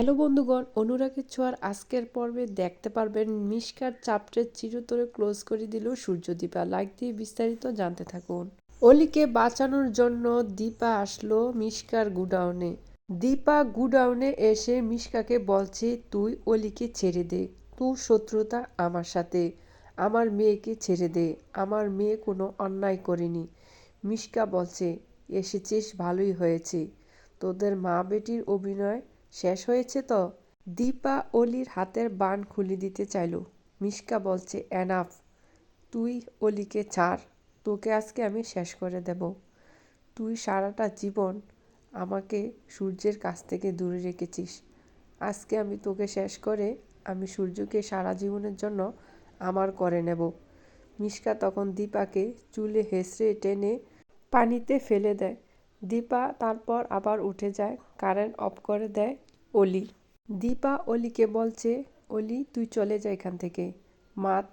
Hello বন্ধুগণ, অনুরাগের ছোঁয়ার আজকের পর্বে দেখতে পারবেন মিশকার চাপটের চিরতরে ক্লোজ করে দিল সূর্যদীপা। লাইক দিয়ে বিস্তারিত জানতে থাকুন। অলিকে বাঁচানোর জন্য দীপা আসলো মিশকার গুডাউনে। দীপা গুডাউনে এসে মিশকাকে বলছে, তুই অলিকে ছেড়ে দে। তোর শত্রুতা আমার সাথে। আমার মেয়েকে ছেড়ে দে। আমার মেয়ে কোনো অন্যায় করেনি। মিশকা বলছে, এসেছিস, ভালোই হয়েছে। তোদের মা বেটির অভিনয় শেষ হয়েছে তো? দীপা অলির হাতের বান খুলে দিতে চাইল। মিশকা বলছে, এনাফ, তুই অলিকে ছাড়, তোকে আজকে আমি শেষ করে দেব। তুই সারাটা জীবন আমাকে সূর্যের কাছ থেকে দূরে রেখেছিস। আজকে আমি তোকে শেষ করে আমি সূর্যকে সারা জীবনের জন্য আমার করে নেব। মিশকা তখন দীপাকে চুলে হেসড়ে টেনে পানিতে ফেলে দেয়। দীপা তারপর আবার উঠে যায়, কারেন্ট অফ করে দেয় অলি। দীপা অলিকে বলছে, অলি, তুই চলে যা এখান থেকে। মাত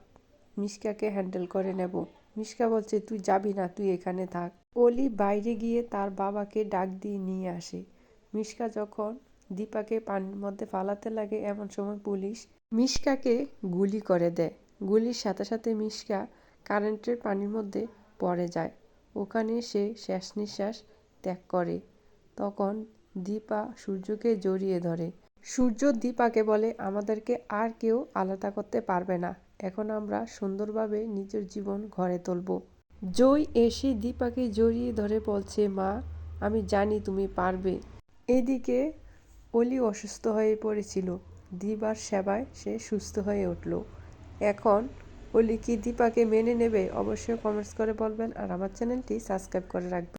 মিশকাকে হ্যান্ডেল করে নেব। মিশকা বলছে, তুই যাবি না, তুই এখানে থাক। অলি বাইরে গিয়ে তার বাবাকে ডাক দিয়ে নিয়ে আসে। মিশকা যখন দীপাকে পানির মধ্যে ফালাতে লাগে এমন সময় পুলিশ মিশকাকে গুলি করে দেয়। গুলির সাথে সাথে মিশকা কারেন্টের পানির মধ্যে পড়ে যায়। ওখানে সে শেষ নিঃশ্বাস ত্যাগ করে। তখন দীপা সূর্যকে জড়িয়ে ধরে। সূর্য দীপাকে বলে, আমাদেরকে আর কেউ আলাদা করতে পারবে না। এখন আমরা সুন্দরভাবে নিজের জীবন ঘরে তুলব। জয় এসে দীপাকে জড়িয়ে ধরে বলছে, মা, আমি জানি তুমি পারবে। এদিকে অলি অসুস্থ হয়ে পড়েছিল। দিবার সেবায় সে সুস্থ হয়ে উঠল। এখন অলি কি দীপাকে মেনে নেবে? অবশ্যই কমেন্টস করে বলবেন। আর আমার চ্যানেলটি সাবস্ক্রাইব করে রাখবেন।